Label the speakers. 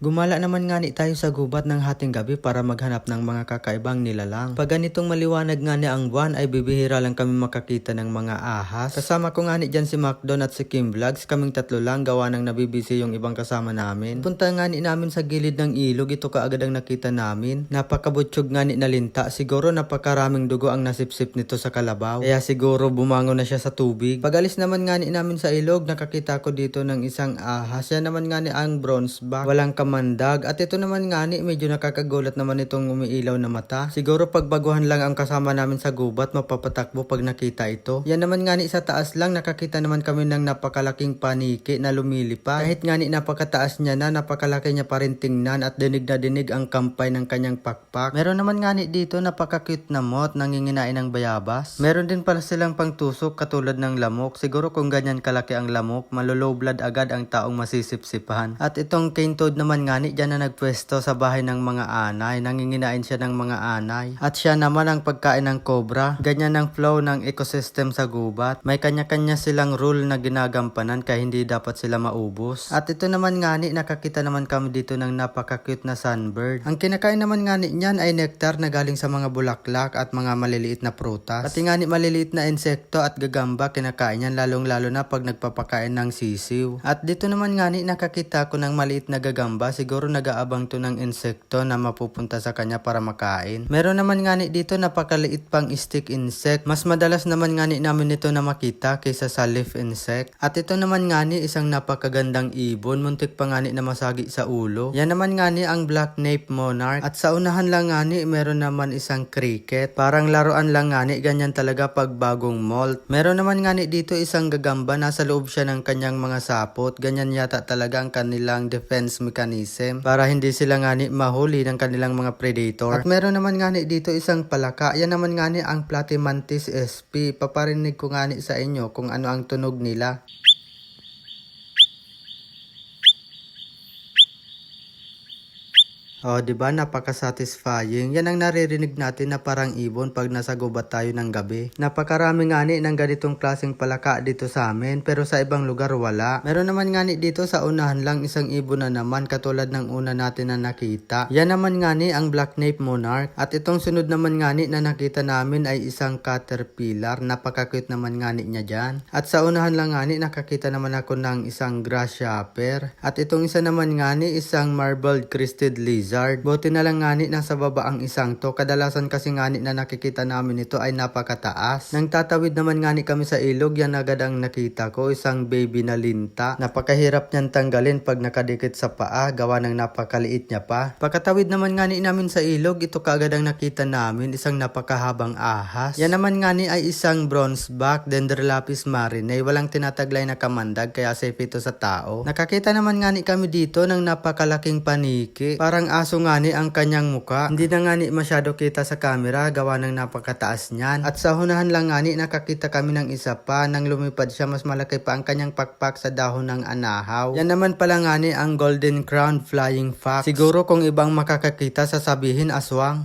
Speaker 1: Gumala naman nga ni tayo sa gubat ng hating gabi para maghanap ng mga kakaibang nilalang. Pag ganitong maliwanag nga ni ang buwan ay bibihira lang kami makakita ng mga ahas. Kasama ko nga ni dyan si Macdon at si Kim Vlogs. Kaming tatlo lang gawa ng nabibisi yung ibang kasama namin. Punta nga ni namin sa gilid ng ilog. Ito kaagad ang nakita namin. Napakabutsyog nga ni nalinta. Siguro napakaraming dugo ang nasipsip nito sa kalabaw. Kaya siguro bumangon na siya sa tubig. Pagalis naman nga ni namin sa ilog, nakakita ko dito ng isang ahas. Yan naman nga ni ang bronze back. Walang kamandag. At ito naman nga ni, medyo nakakagulat naman itong umiilaw na mata. Siguro pagbaguhan lang ang kasama namin sa gubat, mapapatakbo pag nakita ito. Yan naman nga ni sa taas lang, nakakita naman kami ng napakalaking paniki na lumilipad. Kahit nga ni napakataas niya na, napakalaki niya pa rin tingnan at dinig na dinig ang kampay ng kanyang pakpak. Meron naman nga ni dito napaka-cute na mot, nanginginain ng bayabas. Meron din pala silang pangtusok katulad ng lamok. Siguro kung ganyan kalaki ang lamok, malolow blood agad ang taong masisipsipahan. At itong cane toad naman nga ni, dyan na nagpwesto sa bahay ng mga anay. Nanginginain siya ng mga anay. At siya naman ang pagkain ng cobra. Ganyan ang flow ng ecosystem sa gubat. May kanya-kanya silang rule na ginagampanan kaya hindi dapat sila maubos. At ito naman nga ni, nakakita naman kami dito ng napaka-cute na sunbird. Ang kinakain naman nga ni niyan ay nectar na galing sa mga bulaklak at mga maliliit na prutas. Pati nga ni maliliit na insekto at gagamba kinakain yan lalong-lalo na pag nagpapakain ng sisiw. At dito naman nga ni nakakita ko ng maliit na gagamba. Siguro nag-aabang to ng insekto na mapupunta sa kanya para makain. Meron naman nga ni dito napakaliit pang stick insect. Mas madalas naman nga ni namin ito na makita kaysa sa leaf insect. At ito naman nga ni isang napakagandang ibon. Muntik pa nga ni na masagi sa ulo. Yan naman nga ni ang black nape monarch. At sa unahan lang nga ni meron naman isang cricket. Parang laruan lang nga ni ganyan talaga pag bagong molt. Meron naman nga ni dito isang gagamba. Nasa loob siya ng kanyang mga sapot. Ganyan yata talaga ang kanilang defense mechanism para hindi sila nga ni mahuli ng kanilang mga predator. At meron naman nga ni dito isang palaka. Yan naman nga ni ang Platymantis SP. Paparinig ko nga ni sa inyo kung ano ang tunog nila. Oh, 'di ba? Napaka-satisfying. Yan ang naririnig natin na parang ibon pag nasa gubat tayo ng gabi. Napakarami nga ni ng ganitong klaseng palaka dito sa amin, pero sa ibang lugar wala. Meron naman nga ni dito sa unahan lang isang ibon na naman katulad ng una natin na nakita. Yan naman nga ni ang Black Nape Monarch at itong sunod naman nga ni na nakita namin ay isang caterpillar. Napaka-cute naman nga ni niya dyan. At sa unahan lang nga ni nakakita naman ako ng isang grasshopper. At itong isa naman nga ni isang marbled crested lizard. Buti na lang nga ni nasa baba ang isang to. Kadalasan kasi nga ni na nakikita namin ito ay napakataas. Nang tatawid naman nga ni kami sa ilog, yan agad ang nakita ko. Isang baby na linta. Napakahirap niyan tanggalin pag nakadikit sa paa. Gawa ng napakaliit niya pa. Pagkatawid naman nga ni namin sa ilog, ito kaagad ang nakita namin. Isang napakahabang ahas. Yan naman nga ni ay isang bronze back Dendrolapis marine. Walang tinataglay na kamandag kaya safe ito sa tao. Nakakita naman nga ni kami dito ng napakalaking paniki. Parang aso nga ni ang kanyang muka. Hindi na nga ni masyado kita sa camera gawa ng napakataas niyan. At sa hunahan lang nga ni nakakita kami ng isa pa nang lumipad siya mas malaki pa ang kanyang pakpak sa dahon ng anahaw. Yan naman pala nga ni ang golden crown flying fox. Siguro kung ibang makakakita sasabihin aswang.